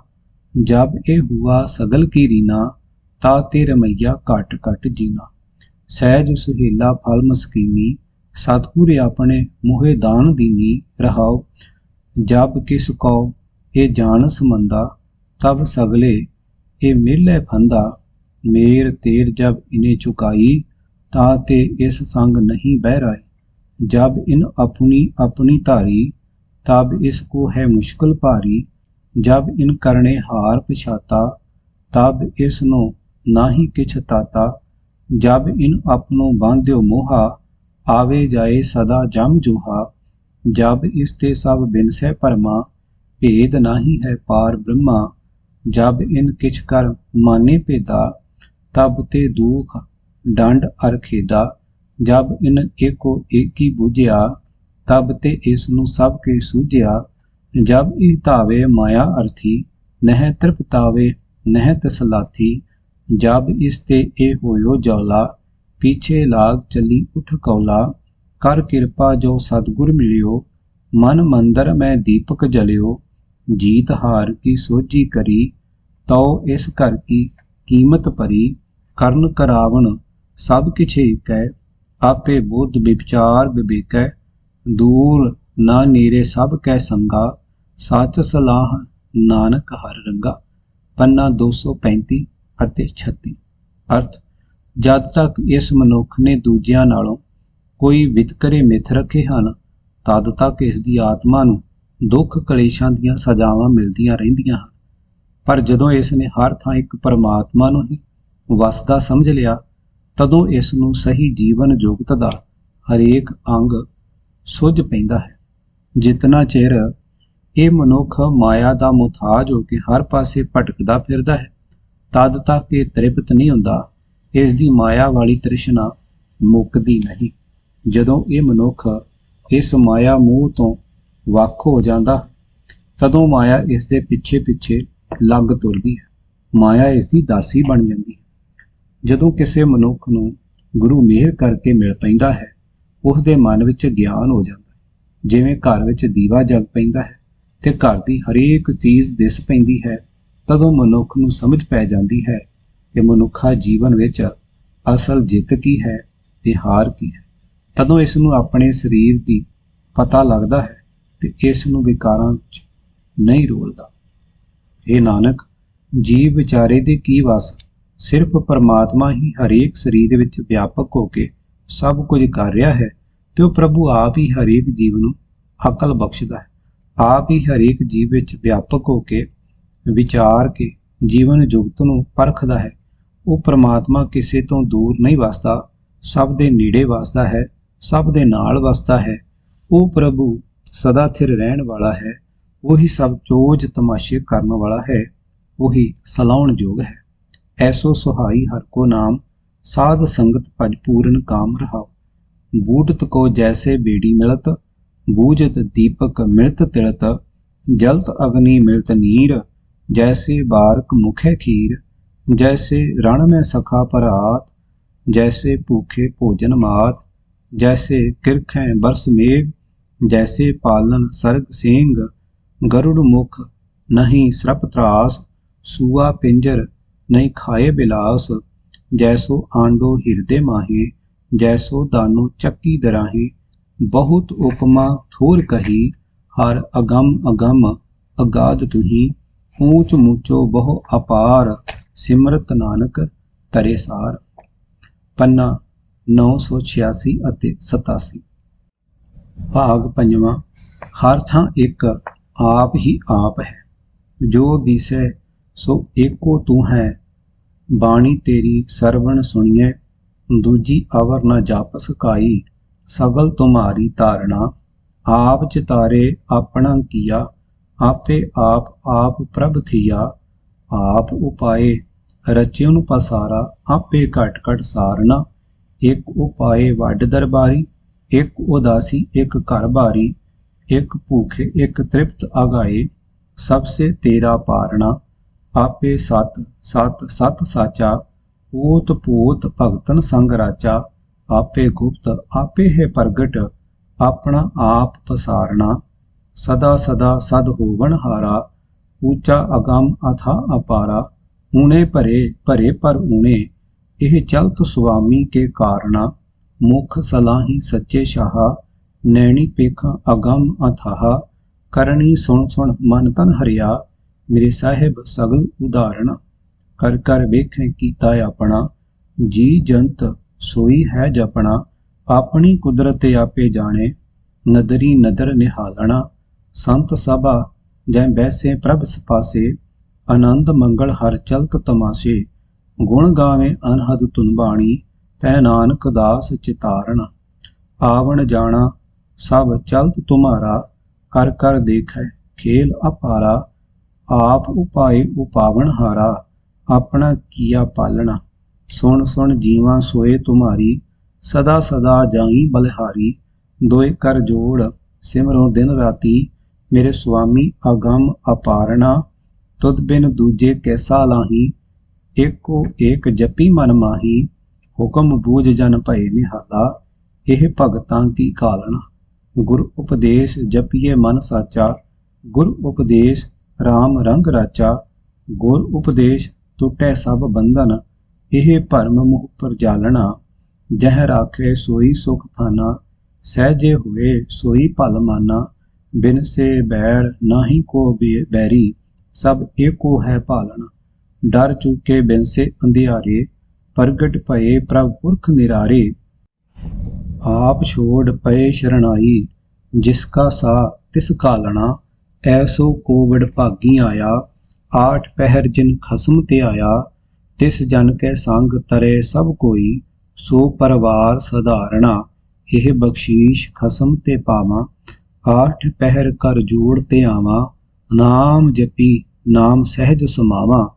ਜਬ ਇਹ ਹੁਆ ਸਗਲ ਕੀ ਰੀਨਾ ਤਾ ਤੇ ਰਮਈਆ ਘਟ ਘਟ ਜੀਨਾ ਸਹਿਜ ਸੁਹੇਲਾ ਫਲ ਮਸਕੀਨੀ ਸਤਿਗੁਰ ਆਪਣੇ ਮੋਹਿ ਦਾਨ ਦੀਨੀ ਰਹਾਉ ਜਬ ਕਿਸ ਕੋ ਇਹ ਜਾਣ ਸਮੰਦਾ ਤਬ ਸਗਲੇ ਇਹ ਮਿਲੇ ਫੰਦਾ ਮੇਰ ਤੇਰ ਜਬ ਇਨੇ ਚੁਕਾਈ ਤਾ ਤੇ ਇਸ ਸੰਗ ਨਹੀਂ ਬਹਿ ਰਾਈ जब इन अपनी अपनी धारी तब इसको है मुश्किल भारी जब इन करने हार पछाता तब इसनो नाही किछ ताता जब इन अपनो बांध्यो मोहा आवे जाए सदा जम जोहा जब इसते सब बिनसे परमा भेद नाही है पार ब्रह्मा जब इन किछ कर माने पेदा तब ते दुख डंड अर खेदा ਜਬ ਇਨ ਏਕੋ ਏਕੀ ਬੁਝਿਆ ਤਬ ਤੇ ਇਸ ਨੂੰ ਸਭ ਕੇ ਸੂਝਿਆ, ਜਬ ਇਹ ਧਾਵੇ ਮਾਇਆ ਅਰਥੀ, ਨਹਿ ਤ੍ਰਿਪਤਾਵੇ, ਨਹਿ ਤਸਲਾਥੀ, ਜਬ ਇਸ ਤੇ ਇਹ ਹੋਇਓ ਜੌਲਾ ਪੀਛੇ ਲਾਗ ਚਲੀ ਉਠ ਕੌਲਾ, ਕਰ ਕਿਰਪਾ ਜੋ ਸਤਗੁਰ ਮਿਲਿਓ, ਮਨ ਮੰਦਰ ਮੈਂ ਦੀਪਕ ਜਲਿਓ, ਜੀਤ ਹਾਰ ਕੀ ਸੋਝੀ ਕਰੀ, ਤਉ ਇਸ ਘਰ ਕੀ ਕੀਮਤ ਭਰੀ, ਕਰਨ ਕਰਾਵਣ ਸਭ ਕਿਛ ਏਕੈ ਆਪੇ ਬੁੱਧ ਵਿਚਾਰ ਵਿਵੇਕੈ ਦੂਰ ਨਾ ਨੀਰੇ ਸਭ ਕੈ ਸੰਗਾ ਸੱਚ ਸਲਾਹ ਨਾਨਕ ਹਰ ਰੰਗਾ। ਪੰਨਾ 235 ਅਤੇ 36 ਅਰਥ, ਜਦ ਤੱਕ ਇਸ ਮਨੁੱਖ ਨੇ ਦੂਜਿਆਂ ਨਾਲੋਂ ਕੋਈ ਵਿਤਕਰੇ ਮਿੱਥ ਰੱਖੇ ਹਨ, ਤਦ ਤੱਕ ਇਸ ਦੀ ਆਤਮਾ ਨੂੰ ਦੁੱਖ ਕਲੇਸ਼ਾਂ ਦੀਆਂ ਸਜ਼ਾਵਾਂ ਮਿਲਦੀਆਂ ਰਹਿੰਦੀਆਂ ਹਨ। ਪਰ ਜਦੋਂ ਇਸ ਨੇ ਹਰ ਥਾਂ ਇੱਕ ਪਰਮਾਤਮਾ ਨੂੰ ਹੀ ਵਸਦਾ ਸਮਝ ਲਿਆ, ਤਦੋਂ ਇਸ ਨੂੰ ਸਹੀ ਜੀਵਨ ਜੁਗਤ ਦਾ ਹਰੇਕ ਅੰਗ ਸੁੱਝ ਪੈਂਦਾ ਹੈ। ਜਿਤਨਾ ਚਿਰ ਇਹ ਮਨੁੱਖ ਮਾਇਆ ਦਾ ਮੁਤਾਜ ਹੋ ਕੇ ਹਰ ਪਾਸੇ ਭਟਕਦਾ ਫਿਰਦਾ ਹੈ, ਤਦ ਤੱਕ ਇਹ ਤ੍ਰਿਪਤ ਨਹੀਂ ਹੁੰਦਾ ਇਸ ਦੀ ਮਾਇਆ ਵਾਲੀ ਤ੍ਰਿਸ਼ਨਾ ਮੁੱਕਦੀ ਨਹੀਂ। ਜਦੋਂ ਇਹ ਮਨੁੱਖ ਇਸ ਮਾਇਆ ਮੂਹ ਤੋਂ ਵੱਖ ਹੋ ਜਾਂਦਾ, ਤਦੋਂ ਮਾਇਆ ਇਸ ਦੇ ਪਿੱਛੇ ਪਿੱਛੇ ਲੱਗ ਤੁਰਦੀ ਹੈ। ਮਾਇਆ ਇਸ ਦੀ ਦਾਸੀ ਬਣ ਜਾਂਦੀ ਹੈ। ਜਦੋਂ ਕਿਸੇ ਮਨੁੱਖ ਨੂੰ ਗੁਰੂ ਮਿਹਰ ਕਰਕੇ ਮਿਲ ਪੈਂਦਾ ਹੈ ਉਸ ਦੇ ਮਨ ਵਿੱਚ ਗਿਆਨ ਹੋ ਜਾਂਦਾ ਹੈ। ਜਿਵੇਂ ਘਰ ਵਿੱਚ ਦੀਵਾ ਜਗ ਪੈਂਦਾ ਹੈ ਤੇ ਘਰ ਦੀ ਹਰੇਕ ਚੀਜ਼ ਦਿਸ ਪੈਂਦੀ ਹੈ, ਤਦੋਂ ਮਨੁੱਖ ਨੂੰ ਸਮਝ ਪੈ ਜਾਂਦੀ ਹੈ ਕਿ ਮਨੁੱਖਾ ਜੀਵਨ ਵਿੱਚ ਅਸਲ ਜਿੱਤ ਕੀ ਹੈ ਤੇ ਹਾਰ ਕੀ ਹੈ। ਤਦੋਂ ਇਸ ਨੂੰ ਆਪਣੇ ਸਰੀਰ ਦੀ ਪਤਾ ਲੱਗਦਾ ਹੈ ਤੇ ਇਸ ਨੂੰ ਵਿਕਾਰਾਂ ਵਿੱਚ ਨਹੀਂ ਰੋਲਦਾ। ਇਹ ਨਾਨਕ, ਜੀਵ ਵਿਚਾਰੇ ਦੇ ਕੀ ਵਸ? ਸਿਰਫ ਪਰਮਾਤਮਾ ਹੀ ਹਰੇਕ ਸਰੀਰ ਵਿੱਚ ਵਿਆਪਕ ਹੋ ਕੇ ਸਭ ਕੁਝ ਕਰ ਰਿਹਾ ਹੈ ਤੇ ਉਹ ਪ੍ਰਭੂ ਆਪ ਹੀ ਹਰੇਕ ਜੀਵ ਨੂੰ ਅਕਲ ਬਖਸ਼ਦਾ ਹੈ। ਆਪ ਹੀ ਹਰੇਕ ਜੀਵ ਵਿੱਚ ਵਿਆਪਕ ਹੋ ਕੇ, ਵਿਚਾਰ ਕੇ, ਜੀਵਨ ਜੁਗਤ ਨੂੰ ਪਰਖਦਾ ਹੈ। ਉਹ ਪ੍ਰਮਾਤਮਾ ਕਿਸੇ ਤੋਂ ਦੂਰ ਨਹੀਂ ਵਸਦਾ, ਸਭ ਦੇ ਨੇੜੇ ਵਸਦਾ ਹੈ, ਸਭ ਦੇ ਨਾਲ ਵਸਦਾ ਹੈ। ਉਹ ਪ੍ਰਭੂ ਸਦਾ ਥਿਰ ਰਹਿਣ ਵਾਲਾ ਹੈ, ਉਹੀ ਸਭ ਚੋਜ ਤਮਾਸ਼ੇ ਕਰਨ ਵਾਲਾ ਹੈ, ਉਹੀ ਸਲਾਉਣ ਯੋਗ ਹੈ। ਐਸੋ ਸੁਹਾਈ ਹਰ ਕੋ ਨਾਮ ਸਾਧ ਸੰਗਤ ਭਜ ਪੂਰਨ ਕਾਮ ਰਹਾਓ ਬੂਟਤ ਕੋ ਜੈਸੇ ਬੇੜੀ ਮਿਲਤ ਬੂਜਤ ਦੀਪਕ ਮਿਲਤ ਤਿਲਤ, ਜਲਤ ਅਗਨੀ ਮਿਲਤ ਨੀਰ ਜੈਸੇ ਬਾਰਕ ਮੁਖੇ ਖੀਰ, ਜੈਸੇ ਰਣ ਮੈਂ ਸਖਾ ਪਰਾਤ ਜੈਸੇ ਭੂਖੇ ਭੋਜਨ ਮਾਤ, ਜੈਸੇ ਕਿਰਖੈ ਬਰਸ ਮੇਘ ਜੈਸੇ ਪਾਲਨ ਸਰਗ ਸਿੰਘ ਗਰੁੜ ਮੁਖ ਨਹੀਂ ਸਰਪ ਤਰਾਸ, ਸੂਆ ਪਿੰਜਰ ਨਹੀਂ ਖਾਏ ਬਿਲਾਸ ਜੈਸੋ ਆਂਡੋ ਹਿਰਦੇ ਮਾਹੇ, ਜੈਸੋ ਦਾਨੋ ਚੱਕੀ ਦਰਾਹੇ, ਬਹੁਤ ਉਪਮਾ ਥੋਰ ਕਹੀ, ਹਰ ਅਗੰਮ ਅਗੰਮ ਅਗਾਧ ਤੁਹੀ, ਊਚ ਮੂਚੋ ਬਹੁ ਅਪਾਰ, ਸਿਮਰਤ ਨਾਨਕ ਤਰੇ ਸਾਰ। ਪੰਨਾ 986 ਅਤੇ 87 ਭਾਗ ਪੰਜਵਾਂ, ਹਰ ਥਾਂ ਇੱਕ ਆਪ ਹੀ ਆਪ ਹੈ, ਜੋ ਦਿਸੈ ਸੋ ਏਕੋ ਤੂੰ ਹੈ ਬਾਣੀ ਤੇਰੀ ਸਰਵਣ ਸੁਣੀਐ, ਦੂਜੀ ਅਵਰ ਨ ਜਾਪ ਸਕਾਈ ਸਗਲ ਤੁਮਾਰੀ ਧਾਰਣਾ, ਆਪ ਚਿਤਾਰੇ ਆਪਣਾ ਕੀਆ, ਆਪੇ ਆਪ ਆਪ ਪ੍ਰਭ ਥੀਆ, ਆਪ ਉਪਾਏ ਰਚਿਉਨ ਪਸਾਰਾ, ਆਪੇ ਘਟ ਘਟ ਸਾਰਨਾ, ਇੱਕ ਉਪਾਏ ਵੱਡ ਦਰਬਾਰੀ, ਇੱਕ ਉਦਾਸੀ ਇੱਕ ਘਰ ਬਾਰੀ ਇੱਕ ਭੂਖੇ ਇੱਕ ਤ੍ਰਿਪਤ ਅਗਾਏ, ਸਭ ਸੇ ਤੇਰਾ ਪਾਰਣਾ ਆਪੇ ਸਤ ਸਤ ਸਤ ਸਾਚਾ ਓਤ ਪੋਤ ਭਗਤਨ ਸੰਗ ਰਾਚਾ। ਆਪੇ ਗੁਪਤ, ਆਪੇ ਹੈ ਪ੍ਰਗਟ, ਆਪਣਾ ਆਪ ਪਸਾਰਣਾ ਸਦਾ ਸਦਾ ਸਦ ਹੋਵਨ ਹਾਰਾ ਉੱਚਾ ਅਗੰਮ ਅਥਾ ਅਪਾਰਾ। ਊਣੇ ਭਰੇ ਭਰੇ ਪਰ ਊਣੇ, ਇਹ ਚਲਤ ਸੁਆਮੀ ਕੇ ਕਾਰਣਾ ਮੁਖ ਸਲਾਹੀ ਸੱਚੇ ਸ਼ਾਹਾ, ਨੈਣੀ ਪੇਖਾਂ ਅਗੰਮ ਅਥਾਹ। ਕਰਨੀ ਸੁਣ ਸੁਣ ਮਨ ਤਨ ਹਰਿਆ। ਮੇਰੇ ਸਾਹਿਬ ਸਗਲ ਉਦਾਹਰਣ। ਕਰ ਕਰ ਵੇਖੇ ਕੀਤਾ ਆਪਣਾ। ਜੀ ਜੰਤ ਸੋਈ ਹੈ ਜਪਣਾ। ਆਪਣੀ ਕੁਦਰਤ ਆਪੇ ਜਾਣੇ। ਨਦਰੀ ਨਦਰ ਨਿਹਾਲਣਾ। ਸੰਤ ਸਭਾ ਜੈ ਬੈਸੇ ਪ੍ਰਭ ਸਪਾਸੇ। ਆਨੰਦ ਮੰਗਲ ਹਰ ਚਲਤ ਤਮਾਸ਼ੇ। ਗੁਣ ਗਾਵੇ ਅਨਹਦ ਤੁਨ ਬਾਣੀ। ਤੈ ਨਾਨਕ ਦਾਸ ਚਿਤਾਰਣ। ਆਵਣ ਜਾਣਾ। ਸਭ ਚਲਤ ਤੁਮਾਰਾ। ਕਰ ਕਰ ਦੇਖੈ ਖੇਲ ਅਪਾਰਾ। ਆਪ ਉਪਾਏ ਉਪਾਵਨ ਹਾਰਾ, ਆਪਣਾ ਕੀਆ ਪਾਲਣਾ। ਸੁਣ ਸੁਣ ਜੀਵਾਂ ਸੋਏ ਤੁਮਾਰੀ, ਸਦਾ ਸਦਾ ਜਾਈ ਬਲਿਹਾਰੀ। ਦੋਏ ਕਰ ਜੋੜ, ਸਿਮਰੋ ਦਿਨ ਰਾਤੀ, ਮੇਰੇ ਸੁਆਮੀ ਅਗੰਮ ਅਪਾਰਣਾ। ਤੁਧ ਬਿਨ ਦੂਜੇ ਕੈਸਾ ਲਾਹੀ, ਏਕੋ ਏਕ ਜਪੀ ਮਨ ਮਾਹੀ। ਹੁਕਮ ਬੂਝ ਜਨ ਭਏ ਨਿਹਾਲਾ, ਇਹ ਭਗਤਾਂ ਕੀ ਕਾਲਣਾ। ਗੁਰ ਉਪਦੇਸ਼ ਜਪੀਏ ਮਨ ਸਾਚਾ, ਗੁਰ ਉਪਦੇਸ਼ RAM ਰੰਗ ਰਾਚਾ ਗੁਰ ਉਪਦੇਸ਼ ਟੁੱਟੇ ਸਭ ਬੰਧਨ, ਇਹ ਭਰਮ ਮੁਹ ਪਰ ਜਾਲਣਾ, ਜਹ ਰਾਖੇ ਸੋਈ ਸੁਖ ਥਾਨਾ ਸਹਜੇ ਹੋਏ ਸੋਈ ਭਲ ਮਾਨਾ, ਬਿਨ ਸੇ ਬੈਰ ਨਾਹੀ ਕੋ ਬੇ- ਬੈਰੀ, ਸਭ ਏਕੋ ਹੈ ਭਾਲਣਾ। ਡਰ ਚੁਕੇ ਬਿਨ ਸੇ ਅੰਧਿਆਰੇ, ਪ੍ਰਗਟ ਭਏ ਪ੍ਰਭ ਪੁਰਖ ਨਿਰਾਰੇ। ਆਪ ਛੋੜ ਪਏ ਸ਼ਰਣਾਈ, ਜਿਸ ਕਾ ਸਾ ਤਿਸ ਕਾਲਣਾ ਐਸੋ ਕੋਵਿਡ ਭਾਗੀ ਆਇਆ, ਆਠ ਪਹਿਰ ਜਿਨ ਖਸਮ ਤੇ ਆਇਆ, ਤਿਸ ਜਨ ਕੇ ਸੰਗ ਤਰੇ ਸਭ ਕੋਈ, ਸੋ ਪਰਵਾਰ ਸਧਾਰਣਾ, ਇਹ ਬਖਸ਼ੀਸ਼ ਖਸਮ ਤੇ ਪਾਵਾਂ, ਆਠ ਪਹਿਰ ਕਰ ਜੋੜ ਤੇ ਆਵਾਂ, ਨਾਮ ਜਪੀ, ਨਾਮ ਸਹਿਜ ਸਮਾਵਾਂ,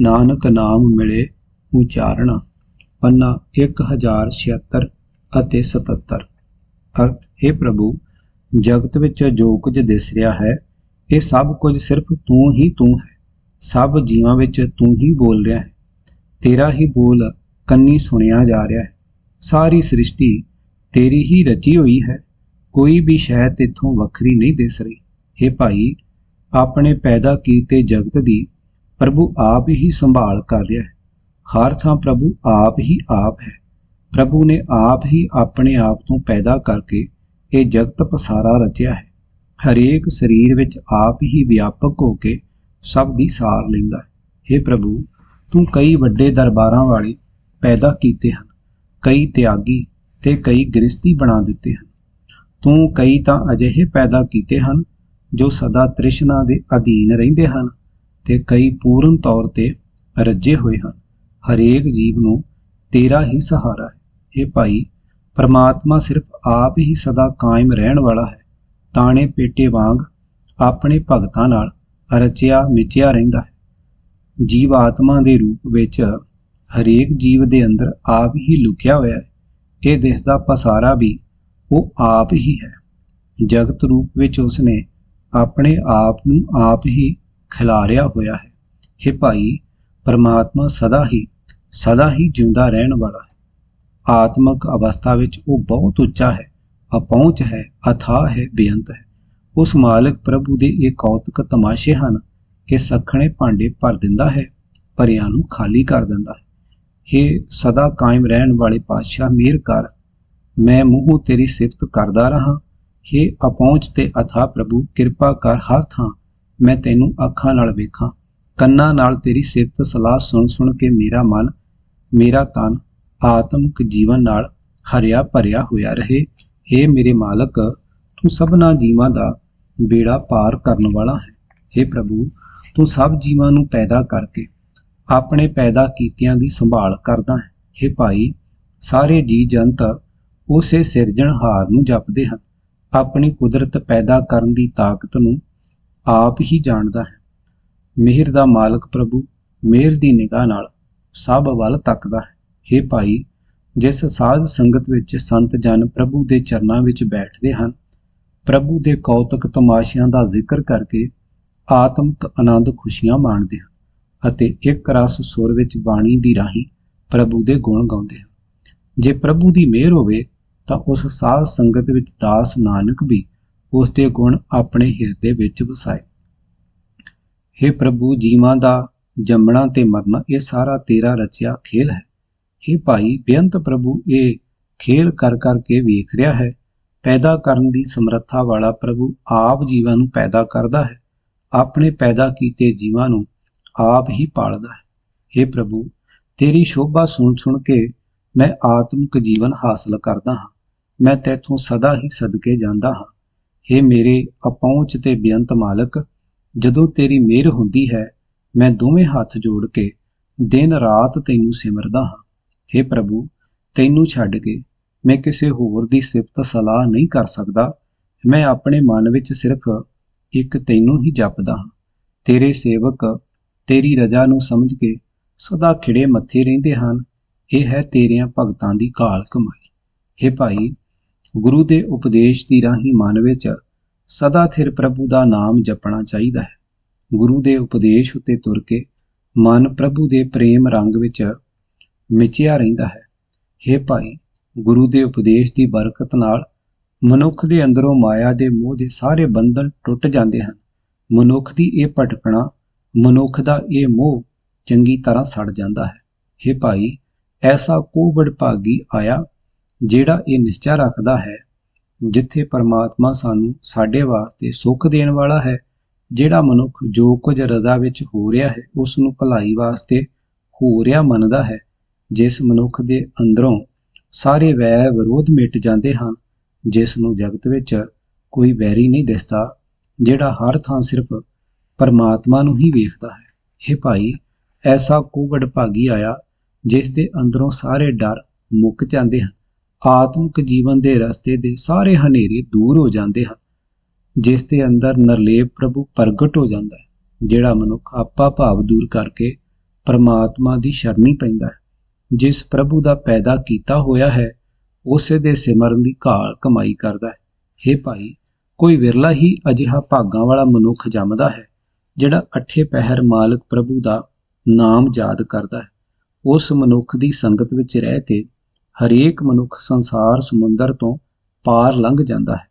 ਨਾਨਕ ਨਾਮ ਮਿਲੇ ਉਚਾਰਣਾ। ਪੰਨਾ 1076 ਅਤੇ 77 ਅਰਥ, ਹੈ ਪ੍ਰਭੂ, ਜਗਤ ਵਿੱਚ ਜੋ ਕੁਝ ਦਿਸ ਰਿਹਾ ਹੈ ਇਹ ਸਭ ਕੁਝ ਸਿਰਫ ਤੂੰ ਹੀ ਤੂੰ ਹੈ। ਸਭ ਜੀਵਾਂ ਵਿੱਚ ਤੂੰ ਹੀ ਬੋਲ ਰਿਹਾ ਹੈ। ਤੇਰਾ ਹੀ ਬੋਲ ਕੰਨੀ ਸੁਣਿਆ ਜਾ ਰਿਹਾ ਹੈ। ਸਾਰੀ ਸ੍ਰਿਸ਼ਟੀ ਤੇਰੀ ਹੀ ਰਚੀ ਹੋਈ ਹੈ। ਕੋਈ ਵੀ ਸ਼ੈ ਤੇਥੋਂ ਵੱਖਰੀ ਨਹੀਂ ਦਿਸ ਰਹੀ। हे ਭਾਈ, ਆਪਣੇ ਪੈਦਾ ਕੀਤੇ ਜਗਤ ਦੀ ਪ੍ਰਭੂ ਆਪ ਹੀ ਸੰਭਾਲ ਕਰ ਰਿਹਾ ਹੈ। ਹਰ ਥਾਂ ਪ੍ਰਭੂ ਆਪ ਹੀ ਆਪ ਹੈ। ਪ੍ਰਭੂ ਨੇ ਆਪ ਹੀ ਆਪਣੇ ਆਪ ਤੋਂ ਪੈਦਾ ਕਰਕੇ ਇਹ ਜਗਤ ਪਸਾਰਾ ਰਚਿਆ ਹੈ। ਹਰੇਕ ਸਰੀਰ ਵਿੱਚ ਆਪ ਹੀ ਵਿਆਪਕ ਹੋ ਕੇ ਸਭ ਦੀ ਸਾਰ ਲੈਂਦਾ ਹੈ। हे ਪ੍ਰਭੂ, ਤੂੰ ਕਈ ਵੱਡੇ ਦਰਬਾਰਾਂ ਵਾਲੇ ਪੈਦਾ ਕੀਤੇ ਹਨ, ਕਈ ਤਿਆਗੀ ਤੇ ਕਈ ਗ੍ਰਸਤੀ ਬਣਾ ਦਿੱਤੇ ਹਨ। ਤੂੰ ਕਈ ਤਾਂ ਅਜਿਹੇ ਪੈਦਾ ਕੀਤੇ ਹਨ ਜੋ ਸਦਾ ਤ੍ਰਿਸ਼ਨਾ ਦੇ ਅਧੀਨ ਰਹਿੰਦੇ ਹਨ ਤੇ ਕਈ ਪੂਰਨ ਤੌਰ ਤੇ ਰੱਜੇ ਹੋਏ ਹਨ। ਹਰੇਕ ਜੀਵ ਨੂੰ ਤੇਰਾ ਹੀ ਸਹਾਰਾ ਹੈ। ਇਹ ਭਾਈ, ਪਰਮਾਤਮਾ ਸਿਰਫ ਆਪ ਹੀ ਸਦਾ ਕਾਇਮ ਰਹਿਣ ਵਾਲਾ ਹੈ। ਤਾਣੇ ਪੇਟੇ ਵਾਂਗ ਆਪਣੇ ਭਗਤਾਂ ਨਾਲ ਰਚਿਆ ਮਿਚਿਆ ਰਹਿੰਦਾ ਹੈ। ਜੀਵ ਆਤਮਾ ਦੇ ਰੂਪ ਵਿੱਚ ਹਰੇਕ ਜੀਵ ਦੇ ਅੰਦਰ ਆਪ ਹੀ ਲੁਕਿਆ ਹੋਇਆ ਹੈ। ਇਹ ਦਿਸਦਾ ਪਸਾਰਾ ਵੀ ਉਹ ਆਪ ਹੀ ਹੈ। ਜਗਤ ਰੂਪ ਵਿੱਚ ਉਸਨੇ ਆਪਣੇ ਆਪ ਨੂੰ ਆਪ ਹੀ ਖਿਲਾਰਿਆ ਹੋਇਆ ਹੈ। ਇਹ ਭਾਈ, ਪਰਮਾਤਮਾ ਸਦਾ ਹੀ ਸਦਾ ਹੀ ਜਿਉਂਦਾ ਰਹਿਣ ਵਾਲਾ ਹੈ। ਆਤਮਿਕ ਅਵਸਥਾ ਵਿੱਚ ਉਹ ਬਹੁਤ ਉੱਚਾ ਹੈ। ਅਪਹੁੰਚ ਹੈ, ਅਥਾਹ ਹੈ, ਬੇਅੰਤ ਹੈ। ਉਸ ਮਾਲਕ ਪ੍ਰਭੂ ਦੇ ਇਹ ਕੌਤਕ ਤਮਾਸ਼ੇ ਹਨ ਕਿ ਸਖਣੇ ਭਾਂਡੇ ਭਰ ਦਿੰਦਾ ਹੈ ਭਰਿਆਂ ਨੂੰ ਖਾਲੀ ਕਰ ਦਿੰਦਾ ਹੈ। ਇਹ ਸਦਾ ਕਾਇਮ ਰਹਿਣ ਵਾਲੇ ਪਾਤਸ਼ਾਹ ਮਿਹਰ ਕਰ। ਮੈਂ ਮੂੰਹੋਂ ਤੇਰੀ ਸਿਫਤ ਕਰਦਾ ਰਹਾ। हे ਅਪਹੁੰਚ ਤੇ ਅਥਾ ਪ੍ਰਭੂ, ਕਿਰਪਾ ਕਰ ਹਰ ਥਾਂ। ਮੈਂ ਤੈਨੂੰ ਅੱਖਾਂ ਨਾਲ ਵੇਖਾਂ। ਕੰਨਾਂ ਨਾਲ ਤੇਰੀ ਸਿਫਤ ਸਲਾਹ ਸੁਣ ਸੁਣ ਕੇ ਮੇਰਾ ਮਨ, ਮੇਰਾ ਤਨ ਆਤਮਿਕ ਜੀਵਨ ਨਾਲ ਹਰਿਆ ਭਰਿਆ ਹੋਇਆ ਰਹੇ। हे ਮੇਰੇ ਮਾਲਕ ਤੂੰ ਸਭਨਾ ਜੀਵਾਂ ਦਾ ਬੇੜਾ ਪਾਰ ਕਰਨ ਵਾਲਾ ਹੈ हे ਪ੍ਰਭੂ ਤੂੰ ਸਭ ਜੀਵਾਂ ਨੂੰ ਪੈਦਾ ਕਰਕੇ ਆਪਣੇ ਪੈਦਾ ਕੀਤਿਆਂ ਦੀ ਸੰਭਾਲ ਕਰਦਾ ਹੈ हे ਭਾਈ ਸਾਰੇ ਜੀ ਜੰਤ ਉਸੇ ਸਿਰਜਣਹਾਰ ਨੂੰ ਜਪਦੇ ਹਨ ਆਪਣੀ ਕੁਦਰਤ ਪੈਦਾ ਕਰਨ ਦੀ ਤਾਕਤ ਨੂੰ ਆਪ ਹੀ ਜਾਣਦਾ ਹੈ ਮਿਹਰ ਦਾ ਮਾਲਕ ਪ੍ਰਭੂ ਮਿਹਰ ਦੀ ਨਿਗਾਹ ਨਾਲ ਸਭ ਵੱਲ ਤੱਕਦਾ ਹੈ हे ਭਾਈ ਜਿਸ ਸਾਧ ਸੰਗਤ ਵਿੱਚ ਸੰਤ ਜਨ ਪ੍ਰਭੂ ਦੇ ਚਰਨਾਂ ਵਿੱਚ ਬੈਠਦੇ ਹਨ, ਪ੍ਰਭੂ ਦੇ ਕੌਤਕ ਤਮਾਸ਼ਿਆਂ ਦਾ ਜ਼ਿਕਰ ਕਰਕੇ ਆਤਮਿਕ ਆਨੰਦ ਖੁਸ਼ੀਆਂ ਮਾਣਦੇ ਹਨ ਅਤੇ ਇੱਕ ਰਸ ਸੁਰ ਵਿੱਚ ਬਾਣੀ ਦੀ ਰਾਹੀਂ ਪ੍ਰਭੂ ਦੇ ਗੁਣ ਗਾਉਂਦੇ ਹਨ। ਜੇ ਪ੍ਰਭੂ ਦੀ ਮਿਹਰ ਹੋਵੇ, ਤਾਂ ਉਸ ਸਾਧ ਸੰਗਤ ਵਿੱਚ ਦਾਸ ਨਾਨਕ ਵੀ ਉਸ ਦੇ ਗੁਣ ਆਪਣੇ ਹਿਰਦੇ ਵਿੱਚ ਵਸਾਏ। हे ਪ੍ਰਭੂ, ਜੀਵਾਂ ਦਾ ਜੰਮਣਾ ਤੇ ਮਰਨਾ, ਇਹ ਸਾਰਾ ਤੇਰਾ ਰਚਿਆ ਖੇਲ ਹੈ। हे ਭਾਈ ਬੇਅੰਤ ਪ੍ਰਭੂ ਇਹ ਖੇਲ ਕਰ ਕਰ ਕੇ ਵੇਖ ਰਿਹਾ ਹੈ ਪੈਦਾ ਕਰਨ ਦੀ ਸਮਰੱਥਾ ਵਾਲਾ ਪ੍ਰਭੂ ਆਪ ਜੀਵਾਂ ਨੂੰ ਪੈਦਾ ਕਰਦਾ ਹੈ ਆਪਣੇ ਪੈਦਾ ਕੀਤੇ ਜੀਵਾਂ ਨੂੰ ਆਪ ਹੀ ਪਾਲਦਾ ਹੈ हे ਪ੍ਰਭੂ ਤੇਰੀ ਸ਼ੋਭਾ ਸੁਣ ਸੁਣ ਕੇ ਮੈਂ ਆਤਮਿਕ ਜੀਵਨ ਹਾਸਲ ਕਰਦਾ ਹਾਂ ਮੈਂ ਤੇਥੋਂ ਸਦਾ ਹੀ ਸਦਕੇ ਜਾਂਦਾ ਹਾਂ हे ਮੇਰੇ ਅਪਹੁੰਚ ਤੇ ਬੇਅੰਤ ਮਾਲਕ ਜਦੋਂ ਤੇਰੀ ਮਿਹਰ ਹੁੰਦੀ ਹੈ ਮੈਂ ਦੋਵੇਂ ਹੱਥ ਜੋੜ ਕੇ ਦਿਨ ਰਾਤ ਤੈਨੂੰ ਸਿਮਰਦਾ ਹਾਂ हे ਪ੍ਰਭੂ, ਤੈਨੂੰ ਛੱਡ ਕੇ ਮੈਂ ਕਿਸੇ ਹੋਰ ਦੀ ਸਿਫਤ ਸਲਾਹ ਨਹੀਂ ਕਰ ਸਕਦਾ। ਮੈਂ ਆਪਣੇ ਮਨ ਵਿੱਚ ਸਿਰਫ ਇੱਕ ਤੈਨੂੰ ਹੀ ਜਪਦਾ ਹਾਂ। ਤੇਰੇ ਸੇਵਕ ਤੇਰੀ ਰਜਾ ਨੂੰ ਸਮਝ ਕੇ ਸਦਾ ਖਿੜੇ ਮੱਥੇ ਰਹਿੰਦੇ ਹਨ। ਇਹ ਹੈ ਤੇਰਿਆਂ ਭਗਤਾਂ ਦੀ ਕਾਲ ਕਮਾਈ। हे ਭਾਈ, ਗੁਰੂ ਦੇ ਉਪਦੇਸ਼ ਦੀ ਰਾਹੀਂ ਮਨ ਵਿੱਚ ਸਦਾ ਥਿਰ ਪ੍ਰਭੂ ਦਾ ਨਾਮ ਜਪਣਾ ਚਾਹੀਦਾ ਹੈ। ਗੁਰੂ ਦੇ ਉਪਦੇਸ਼ ਉੱਤੇ ਤੁਰ ਕੇ ਮਨ ਪ੍ਰਭੂ ਦੇ ਪ੍ਰੇਮ ਰੰਗ ਵਿੱਚ ਮਿਚਿਆ ਰਹਿੰਦਾ ਹੈ। हे ਭਾਈ, ਗੁਰੂ ਦੇ ਉਪਦੇਸ਼ ਦੀ ਬਰਕਤ ਨਾਲ ਮਨੁੱਖ ਦੇ ਅੰਦਰੋਂ ਮਾਇਆ ਦੇ ਮੋਹ ਦੇ ਸਾਰੇ ਬੰਧਨ ਟੁੱਟ ਜਾਂਦੇ ਹਨ। ਮਨੁੱਖ ਦੀ ਇਹ ਭਟਕਣਾ, ਮਨੁੱਖ ਦਾ ਇਹ ਮੋਹ ਚੰਗੀ ਤਰ੍ਹਾਂ ਸੜ ਜਾਂਦਾ ਹੈ। हे ਭਾਈ, ਐਸਾ ਕੋਵੜ ਭਾਗੀ ਆਇਆ ਜਿਹੜਾ ਇਹ ਨਿਸ਼ਚਾ ਰੱਖਦਾ ਹੈ, ਜਿੱਥੇ ਪਰਮਾਤਮਾ ਸਾਨੂੰ ਸਾਡੇ ਵਾਸਤੇ ਸੁੱਖ ਦੇਣ ਵਾਲਾ ਹੈ, ਜਿਹੜਾ ਮਨੁੱਖ ਜੋ ਕੁਝ ਰਜ਼ਾ ਵਿੱਚ ਹੋ ਰਿਹਾ ਹੈ ਉਸ ਨੂੰ ਭਲਾਈ ਵਾਸਤੇ ਹੋ ਰਿਹਾ ਮੰਨਦਾ ਹੈ। ਜਿਸ ਮਨੁੱਖ ਦੇ ਅੰਦਰੋਂ ਸਾਰੇ ਵੈਰ ਵਿਰੋਧ ਮਿਟ ਜਾਂਦੇ ਹਨ, ਜਿਸ ਨੂੰ ਜਗਤ ਵਿੱਚ ਕੋਈ ਵੈਰੀ ਨਹੀਂ ਦਿਸਦਾ, ਜਿਹੜਾ ਹਰ ਥਾਂ ਸਿਰਫ ਪਰਮਾਤਮਾ ਨੂੰ ਹੀ ਵੇਖਦਾ ਹੈ। ਇਹ ਭਾਈ, ਐਸਾ ਕੋਵੜ ਭਾਗੀ ਆਇਆ ਜਿਸ ਦੇ ਅੰਦਰੋਂ ਸਾਰੇ ਡਰ ਮੁੱਕ ਜਾਂਦੇ ਹਨ, ਆਤਮਿਕ ਜੀਵਨ ਦੇ ਰਸਤੇ ਦੇ ਸਾਰੇ ਹਨੇਰੇ ਦੂਰ ਹੋ ਜਾਂਦੇ ਹਨ, ਜਿਸ ਦੇ ਅੰਦਰ ਨਰਲੇਪ ਪ੍ਰਭੂ ਪ੍ਰਗਟ ਹੋ ਜਾਂਦਾ ਹੈ, ਜਿਹੜਾ ਮਨੁੱਖ ਆਪਾ ਭਾਵ ਦੂਰ ਕਰਕੇ ਪਰਮਾਤਮਾ ਦੀ ਸ਼ਰਣੀ ਪੈਂਦਾ ਹੈ। ਜਿਸ ਪ੍ਰਭੂ ਦਾ ਪੈਦਾ ਕੀਤਾ ਹੋਇਆ ਹੈ, ਉਸੇ ਦੇ ਸਿਮਰਨ ਦੀ ਘਾਲ ਕਮਾਈ ਕਰਦਾ ਹੈ। हे ਭਾਈ, ਕੋਈ ਵਿਰਲਾ ਹੀ ਅਜਿਹਾ ਭਾਗਾਂ ਵਾਲਾ ਮਨੁੱਖ ਜੰਮਦਾ ਹੈ, ਜਿਹੜਾ ਅਠੇ ਪਹਿਰ ਮਾਲਕ ਪ੍ਰਭੂ ਦਾ ਨਾਮ ਯਾਦ ਕਰਦਾ ਹੈ। ਉਸ ਮਨੁੱਖ ਦੀ ਸੰਗਤ ਵਿੱਚ ਰਹਿ ਕੇ ਹਰੇਕ ਮਨੁੱਖ ਸੰਸਾਰ ਸਮੁੰਦਰ ਤੋਂ ਪਾਰ ਲੰਘ ਜਾਂਦਾ ਹੈ।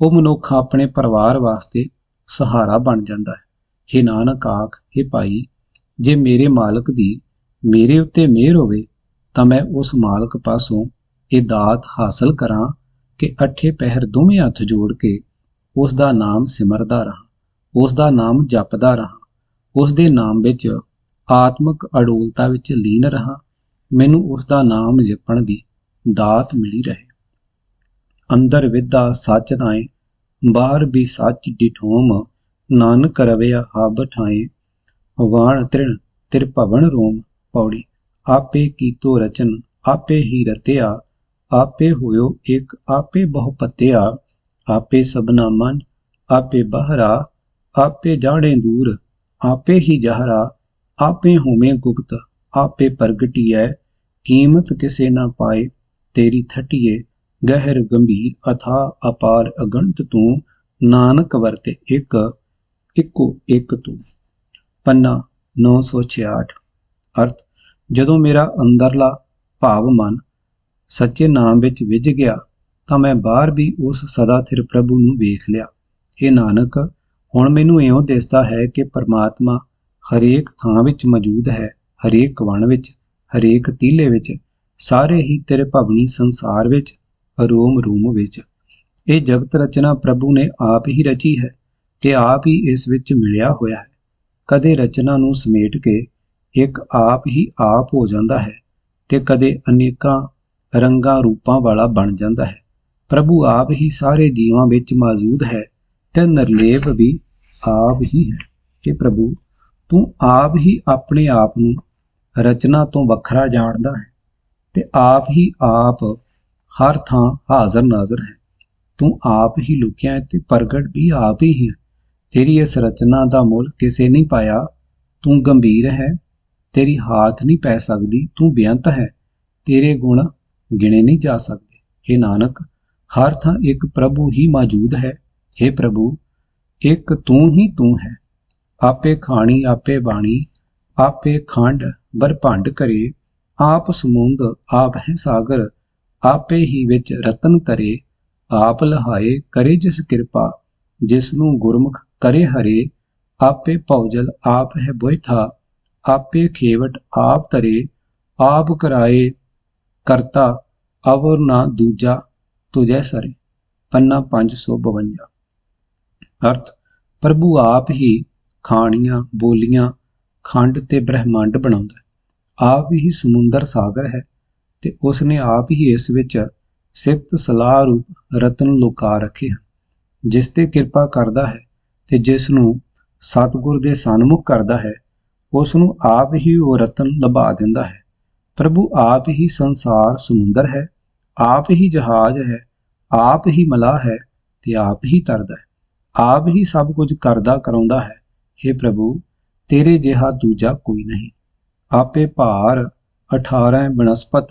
ਉਹ ਮਨੁੱਖ ਆਪਣੇ ਪਰਿਵਾਰ ਵਾਸਤੇ ਸਹਾਰਾ ਬਣ ਜਾਂਦਾ ਹੈ। ਹੇ ਨਾਨਕ ਆਖ, ਹੇ ਭਾਈ, ਜੇ ਮੇਰੇ ਮਾਲਕ ਦੀ ਮੇਰੇ ਉੱਤੇ ਮਿਹਰ ਹੋਵੇ ਤਾਂ ਮੈਂ ਉਸ ਮਾਲਕ ਪਾਸੋਂ ਇਹ ਦਾਤ ਹਾਸਲ ਕਰਾਂ ਕਿ ਅਠੇ ਪਹਿਰ ਦੋਵੇਂ ਹੱਥ ਜੋੜ ਕੇ ਉਸ ਦਾ ਨਾਮ ਸਿਮਰਦਾ ਰਹਾ, ਉਸ ਦਾ ਨਾਮ ਜਪਦਾ ਰਹਾ, ਉਸ ਦੇ ਨਾਮ ਵਿੱਚ ਆਤਮਿਕ ਅਡੋਲਤਾ ਵਿੱਚ ਲੀਨ ਰਹਾ, ਮੈਨੂੰ ਉਸ ਦਾ ਨਾਮ ਜਪਣ ਦੀ ਦਾਤ ਮਿਲੀ ਰਹੇ। ਅੰਦਰ ਵਿਦਾ ਸੱਚ ਨਾਏ ਬਾਹਰ ਵੀ ਸੱਚ ਡਿਠੋਮ, ਨਾਨਕ ਰਵਿਆ ਹਬ ਠਾਏ ਵਾਣ ਤ੍ਰਿਣ ਤਿਰ ਭਵਨ ਰੋਮ ਪੌੜੀ। ਆਪੇ ਕੀਤੋ ਰਚਨ, ਆਪੇ ਹੀ ਰਤਿਆ, ਆਪੇ ਹੋਇਓ ਇੱਕ ਆਪੇ ਬਹੁ ਪਤਿਆ, ਆਪੇ ਸਭਨਾ ਮਨ, ਆਪੇ ਬਹਰਾ, ਆਪੇ ਜਾਣੇ ਦੂਰ, ਆਪੇ ਹੀ ਜਹਰਾ, ਆਪੇ ਹੋਵੇਂ ਗੁਪਤ, ਆਪੇ ਪ੍ਰਗਟੀਐ, ਕੀਮਤ ਕਿਸੇ ਨਾ ਪਾਏ, ਤੇਰੀ ਥਟੀਏ ਗਹਿਰ ਗੰਭੀਰ, ਅਥਾ ਅਪਾਰ ਅਗਣਤ ਤੂੰ, ਨਾਨਕ ਵਰਤੇ ਇੱਕ, ਇੱਕੋ ਇੱਕ ਤੂੰ। ਪੰਨਾ 966 ਅਰਥ ਜਦੋਂ ਮੇਰਾ ਅੰਦਰਲਾ ਭਾਵ ਮਨ ਸੱਚੇ ਨਾਮ ਵਿੱਚ ਵਿਝ ਗਿਆ, ਤਾਂ ਮੈਂ ਬਾਹਰ ਵੀ ਉਸ ਸਦਾ ਥਿਰ ਪ੍ਰਭੂ ਨੂੰ ਵੇਖ ਲਿਆ। ਇਹ ਨਾਨਕ, ਹੁਣ ਮੈਨੂੰ ਇਉਂ ਦਿਸਦਾ ਹੈ ਕਿ ਪਰਮਾਤਮਾ ਹਰੇਕ ਥਾਂ ਵਿੱਚ ਮੌਜੂਦ ਹੈ, ਹਰੇਕ ਵਣ ਵਿੱਚ, ਹਰੇਕ ਤੀਲੇ ਵਿੱਚ, ਸਾਰੇ ਹੀ ਤੇਰੇ ਭਵਨੀ ਸੰਸਾਰ ਵਿੱਚ ਰੋਮ ਰੂਮ ਵਿੱਚ। ਇਹ ਜਗਤ ਰਚਨਾ ਪ੍ਰਭੂ ਨੇ ਆਪ ਹੀ ਰਚੀ ਹੈ ਤੇ ਆਪ ਹੀ ਇਸ ਵਿੱਚ ਮਿਲਿਆ ਹੋਇਆ ਹੈ। ਕਦੇ ਰਚਨਾ ਨੂੰ ਸਮੇਟ ਕੇ ਇੱਕ ਆਪ ਹੀ ਆਪ ਹੋ ਜਾਂਦਾ ਹੈ ਤੇ ਕਦੇ ਅਨੇਕਾਂ ਰੰਗਾਂ ਰੂਪਾਂ ਵਾਲਾ ਬਣ ਜਾਂਦਾ ਹੈ। ਪ੍ਰਭੂ ਆਪ ਹੀ ਸਾਰੇ ਜੀਵਾਂ ਵਿੱਚ ਮੌਜੂਦ ਹੈ ਤੇ ਨਿਰਲੇਪ ਵੀ ਆਪ ਹੀ ਹੈ। ਕਿ ਪ੍ਰਭੂ, ਤੂੰ ਆਪ ਹੀ ਆਪਣੇ ਆਪ ਨੂੰ ਰਚਨਾ ਤੋਂ ਵੱਖਰਾ ਜਾਣਦਾ ਹੈ ਤੇ ਆਪ ਹੀ ਆਪ ਹਰ ਥਾਂ ਹਾਜ਼ਰ ਨਾਜ਼ਰ ਹੈ। ਤੂੰ ਆਪ ਹੀ ਲੁਕਿਆ ਹੈ ਤੇ ਪ੍ਰਗਟ ਵੀ ਆਪ ਹੀ ਹੈ। ਤੇਰੀ ਇਸ ਰਚਨਾ ਦਾ ਮੁੱਲ ਕਿਸੇ ਨਹੀਂ ਪਾਇਆ। ਤੂੰ ਗੰਭੀਰ ਹੈ ਤੇਰੀ ਹਾਥ ਨਹੀਂ ਪੈ ਸਕਦੀ, ਤੂੰ ਬੇਅੰਤ ਹੈ। ਤੇਰੇ ਗੁਣ ਗਿਣੇ ਨਹੀਂ ਜਾ ਸਕਦੇ। हे ਨਾਨਕ, ਹਰ ਥਾਂ ਇੱਕ ਪ੍ਰਭੂ ਹੀ ਮੌਜੂਦ ਹੈ। हे ਪ੍ਰਭੂ, ਇੱਕ ਤੂੰ ਹੀ ਤੂੰ ਹੈ। ਆਪੇ ਖਾਣੀ, ਆਪੇ ਬਾਣੀ, ਆਪੇ ਖੰਡ ਬਰਭੰਡ ਕਰੇ। ਆਪ ਸਮੁੰਦ, ਆਪ ਹੈ ਸਾਗਰ, ਆਪੇ ਹੀ ਵਿੱਚ ਰਤਨ ਤਰੇ। ਆਪ ਲਹਾਏ ਕਰੇ ਜਿਸ ਕਿਰਪਾ, ਜਿਸ ਨੂੰ ਗੁਰਮੁਖ ਕਰੇ ਹਰੇ। ਆਪੇ ਭੌਜਲ ਆਪ ਹੈ ਬੋਇਥਾ। ਆਪੇ ਖੇਵਟ ਆਪ ਧਰੇ, ਆਪ ਕਰਾਏ ਕਰਤਾ, ਅਵਰ ਨਾ ਦੂਜਾ ਤੁਝੈ ਸਰੇ। ਪੰਨਾ 552 ਅਰਥ, ਪ੍ਰਭੂ ਆਪ ਹੀ ਖਾਣੀਆਂ, ਬੋਲੀਆਂ, ਖੰਡ ਤੇ ਬ੍ਰਹਿਮੰਡ ਬਣਾਉਂਦਾ ਹੈ। ਆਪ ਹੀ ਸਮੁੰਦਰ ਸਾਗਰ ਹੈ ਤੇ ਉਸ ਨੇ ਆਪ ਹੀ ਇਸ ਵਿੱਚ ਸਿਫਤ ਸਲਾਹ ਰੂਪ ਰਤਨ ਲੁਕਾ ਰੱਖੇ ਹਨ। ਜਿਸ ਤੇ ਕਿਰਪਾ ਕਰਦਾ ਹੈ ਤੇ ਜਿਸ ਨੂੰ ਸਤਿਗੁਰ ਦੇ ਸਨਮੁਖ ਕਰਦਾ ਹੈ ਉਸ ਨੂੰ ਆਪ ਹੀ ਉਹ ਰਤਨ ਲਭਾ ਦਿੰਦਾ ਹੈ। ਪ੍ਰਭੂ ਆਪ ਹੀ ਸੰਸਾਰ ਸਮੁੰਦਰ ਹੈ, ਆਪ ਹੀ ਜਹਾਜ਼ ਹੈ, ਆਪ ਹੀ ਮਲਾਹ ਹੈ ਤੇ ਆਪ ਹੀ ਤਰਦਾ ਹੈ। ਆਪ ਹੀ ਸਭ ਕੁਝ ਕਰਦਾ ਕਰਾਉਂਦਾ ਹੈ। हे ਪ੍ਰਭੂ, ਤੇਰੇ ਜਿਹਾ ਦੂਜਾ ਕੋਈ ਨਹੀਂ। ਆਪੇ ਭਾਰ 18 ਬਨਸਪਤ,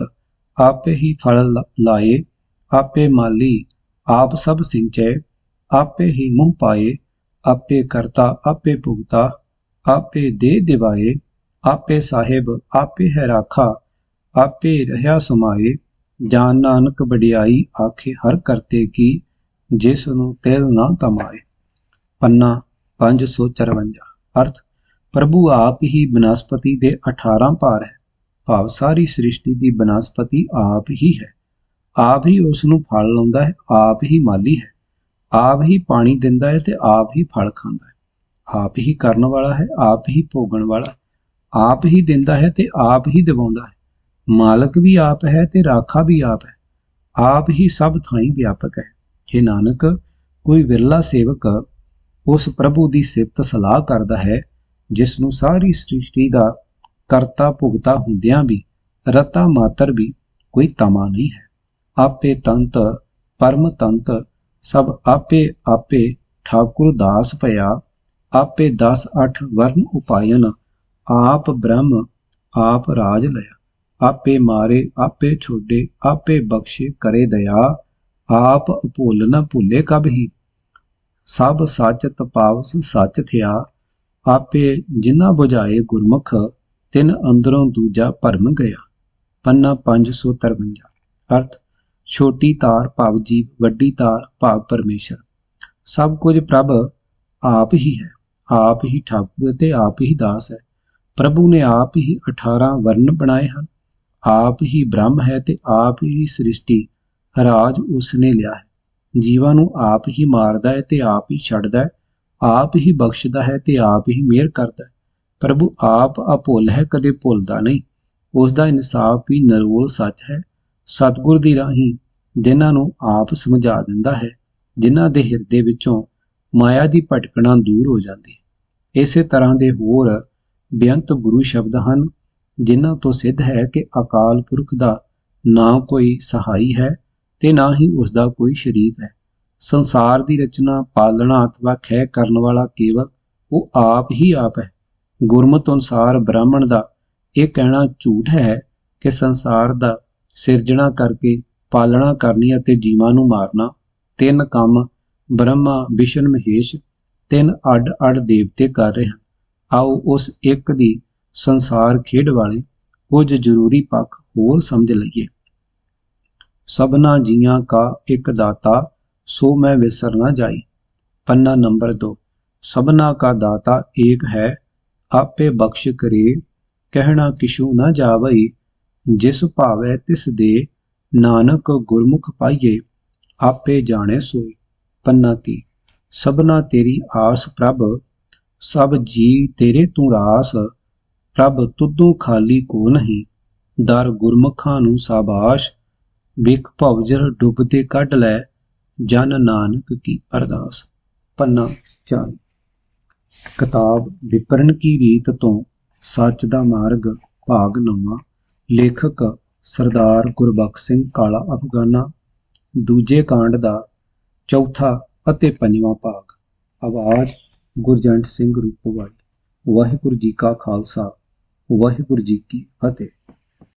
ਆਪੇ ਹੀ ਫਲ ਲਾਏ, ਆਪੇ ਮਾਲੀ, ਆਪ ਸਭ ਸਿੰਚੇ, ਆਪੇ ਹੀ ਮੂੰਹ ਪਾਏ, ਆਪੇ ਕਰਤਾ, ਆਪੇ ਭੁਗਤਾ। ਆਪੇ ਦੇ ਦਿਵਾਏ, ਆਪੇ ਸਾਹਿਬ ਆਪੇ ਹੈ ਰਾਖਾ, ਆਪੇ ਰਹਾ ਸਮਾਏ। ਜਾਨ ਨਾਨਕ ਵਡਿਆਈ ਆਖੇ ਹਰ ਕਰਤੇ ਕੀ, ਜਿਸ ਨੂੰ ਤੇਲ ਨਾ ਕਮਾਏ ਪੰਨਾ 554 ਅਰਥ, ਪ੍ਰਭੂ ਆਪ ਹੀ ਬਨਸਪਤੀ ਦੇ 18 ਭਾਰ ਹੈ। ਭਾਵ ਸਾਰੀ ਸ੍ਰਿਸ਼ਟੀ ਦੀ ਬਨਸਪਤੀ ਆਪ ਹੀ ਹੈ। ਆਪ ਹੀ ਉਸ ਨੂੰ ਫਲ ਲਾਉਂਦਾ ਹੈ, ਆਪ ਹੀ ਮਾਲੀ ਹੈ। ਆਪ ਹੀ ਪਾਣੀ ਦਿੰਦਾ ਹੈ ਤੇ ਆਪ ਹੀ ਫਲ ਖਾਂਦਾ ਹੈ। ਆਪ ਹੀ ਕਰਨ ਵਾਲਾ ਹੈ, ਆਪ ਹੀ ਭੋਗਣ ਵਾਲਾ, ਆਪ ਹੀ ਦਿੰਦਾ ਹੈ ਤੇ ਆਪ ਹੀ ਦਿਵਾਉਂਦਾ ਹੈ। ਮਾਲਕ ਵੀ ਆਪ ਹੈ ਤੇ ਰਾਖਾ ਵੀ ਆਪ ਹੈ, ਆਪ ਹੀ ਸਭ ਥਾਈਂ ਵਿਆਪਕ ਹੈ। ਜੇ ਨਾਨਕ, ਕੋਈ ਵਿਰਲਾ ਸੇਵਕ ਉਸ ਪ੍ਰਭੂ ਦੀ ਸਿਫਤ ਸਲਾਹ ਕਰਦਾ ਹੈ, ਜਿਸ ਨੂੰ ਸਾਰੀ ਸ੍ਰਿਸ਼ਟੀ ਦਾ ਕਰਤਾ ਭੁਗਤਾ ਹੁੰਦਿਆਂ ਵੀ, ਰਤਾ ਮਾਤਰ ਵੀ ਕੋਈ ਤਮਾ ਨਹੀਂ ਹੈ। ਆਪੇ ਤੰਤ, ਪਰਮ ਤੰਤ, ਸਭ ਆਪੇ ਆਪੇ ਠਾਕੁਰ ਦਾਸ ਭਇਆ ਆਪੇ 10 8 ਵਰਨ ਉਪਾਇਨ, ਆਪ ਬ੍ਰਹਮ, ਆਪ ਰਾਜ ਲਿਆ ਆਪੇ ਮਾਰੇ, ਆਪੇ ਛੋਡੇ, ਆਪੇ ਬਖਸ਼ੇ ਕਰੇ ਦਇਆ। ਆਪ ਭੁੱਲ ਨਾ ਭੁੱਲੇ ਕਬ ਹੀ। ਸਭ ਸੱਚ ਤਪਾਵਸ ਸੱਚ ਥਿਆ। ਆਪੇ ਜਿਨ੍ਹਾਂ 부ਝਾਏ ਗੁਰਮੁਖ, ਤਿੰਨ ਅੰਦਰੋਂ ਦੂਜਾ ਭਰਮ ਗਿਆ। ਪੰਨਾ 553 ਅਰਥ, ਛੋਟੀ ਤਾਰ ਭਾਵ ਜੀਵ, ਵੱਡੀ ਤਾਰ ਭਾਵ ਪਰਮੇਸ਼ਰ। ਸਭ ਕੁਝ ਪ੍ਰਭ ਆਪ ਹੀ ਹੈ। ਆਪ ਹੀ ਠਾਕੁਰ ਤੇ ਆਪ ਹੀ ਦਾਸ ਹੈ। ਪ੍ਰਭੂ ਨੇ ਆਪ ਹੀ 18 ਵਰਨ ਬਣਾਏ ਹਨ। ਆਪ ਹੀ ਬ੍ਰਹਮ ਹੈ ਤੇ ਆਪ ਹੀ ਸ੍ਰਿਸ਼ਟੀ। ਰਾਜ ਉਸ ਨੇ ਲਿਆ ਹੈ। ਜੀਵਾਂ ਨੂੰ ਆਪ ਹੀ ਮਾਰਦਾ ਹੈ ਤੇ ਆਪ ਹੀ ਛੱਡਦਾ ਹੈ। ਆਪ ਹੀ ਬਖਸ਼ਦਾ ਹੈ ਤੇ ਆਪ ਹੀ ਮਿਹਰ ਕਰਦਾ ਹੈ। ਪ੍ਰਭੂ ਆਪ ਅਭੁੱਲ ਹੈ, ਕਦੇ ਭੁੱਲਦਾ ਨਹੀਂ। ਉਸ ਦਾ ਇਨਸਾਫ ਵੀ ਨਰੋਲ ਸੱਚ ਹੈ। ਸਤਿਗੁਰ ਦੀ ਰਾਹੀਂ ਜਿਨ੍ਹਾਂ ਨੂੰ ਆਪ ਸਮਝਾ ਦਿੰਦਾ ਹੈ, ਜਿਨ੍ਹਾਂ ਦੇ ਹਿਰਦੇ ਵਿੱਚੋਂ ਮਾਇਆ ਦੀ ਭਟਕਣਾ ਦੂਰ ਹੋ ਜਾਂਦੀ। ਹੈ ਇਸੇ ਤਰ੍ਹਾਂ ਦੇ ਹੋਰ ਬੇਅੰਤ ਗੁਰੂ ਸ਼ਬਦ ਹਨ, ਜਿਨ੍ਹਾਂ ਤੋਂ ਸਿੱਧ ਹੈ ਕਿ ਅਕਾਲ ਪੁਰਖ ਦਾ ਨਾ ਕੋਈ ਸਹਾਈ ਹੈ ਤੇ ਨਾ ਹੀ ਉਸ ਦਾ ਕੋਈ ਸ਼ਰੀਕ ਹੈ। ਸੰਸਾਰ ਦੀ ਰਚਨਾ ਪਾਲਣਾ ਅਥਵਾ ਖੈ ਕਰਨ ਵਾਲਾ ਕੇਵਲ ਉਹ ਆਪ ਹੀ ਆਪ ਹੈ। ਗੁਰਮਤ ਅਨੁਸਾਰ ਬ੍ਰਾਹਮਣ ਦਾ ਇਹ ਕਹਿਣਾ ਝੂਠ ਹੈ ਕਿ ਸੰਸਾਰ ਦਾ ਸਿਰਜਣਾ ਕਰਕੇ ਪਾਲਣਾ ਕਰਨੀ ਅਤੇ ਜੀਵਾਂ ਨੂੰ ਮਾਰਨਾ ਤਿੰਨ ਕੰਮ ਬ੍ਰਹਮਾ ਵਿਸ਼ਨ ਮਹੇਸ਼ ਤਿੰਨ ਅੱਡ-ਅੱਡ ਦੇਵਤੇ ਕਰ ਰਹੇ ਹਨ। ਆਓ ਉਸ ਇੱਕ ਦੀ ਸੰਸਾਰ ਖੇਡ ਵਾਲੇ ਕੁਝ ਜ਼ਰੂਰੀ ਪੱਖ ਹੋਰ ਸਮਝ ਲਈਏ। ਸਭਨਾ ਜੀਆਂ ਕਾ ਇੱਕ ਦਾਤਾ, ਸੋ ਮੈਂ ਵਿਸਰ ਨਾ ਜਾਈ। ਪੰਨਾ ਨੰਬਰ 2 ਸਭਨਾ ਕਾ ਦਾਤਾ ਏਕ ਹੈ, ਆਪੇ ਬਖਸ਼ ਕਰੇ, ਕਹਿਣਾ ਕਿਛੂ ਨਾ ਜਾਵਈ, ਜਿਸ ਭਾਵੈ ਤਿਸ ਦੇ, ਨਾਨਕ ਗੁਰਮੁਖ ਪਾਈਏ, ਆਪੇ ਜਾਣੇ ਸੋਈ। ਪੰਨਾ ਕੀ। ਸਭਨਾ ਤੇਰੀ ਆਸ ਪ੍ਰਭ, ਸਭ ਜੀ ਤੇਰੇ ਤੂੰ ਰਾਸ, ਪ੍ਰਭ ਤੁਧੂ ਖਾਲੀ ਕੋ ਨਹੀਂ। ਦਰ ਗੁਰਮੁਖਾਂ ਨੂੰ ਸਾਬਾਸ਼, ਵਿਖ ਭਵਜਰ ਡੁੱਬਦੇ ਕੱਢ ਲੈ, ਜਨ ਨਾਨਕ ਕੀ ਅਰਦਾਸ। ਪੰਨਾ 4 ਕਿਤਾਬ ਵਿਪਰਨ ਕੀ ਰੀਤ ਤੋਂ, ਸੱਚ ਦਾ ਮਾਰਗ ਭਾਗ ਨੌਵਾਂ। ਲੇਖਕ ਸਰਦਾਰ ਗੁਰਬਖਸ਼ ਸਿੰਘ ਕਾਲਾ ਅਫਗਾਨਾ। ਦੂਜੇ ਕਾਂਡ ਦਾ ਚੌਥਾ ਅਤੇ ਪੰਜਵਾਂ ਭਾਗ। ਆਵਾਜ਼ ਗੁਰਜੰਟ ਸਿੰਘ ਰੂਪਵਾਲ ਵਾਹਿਗੁਰੂ ਜੀ ਕਾ ਖਾਲਸਾ। ਵਾਹਿਗੁਰੂ ਜੀ ਕੀ ਫਤਿਹ।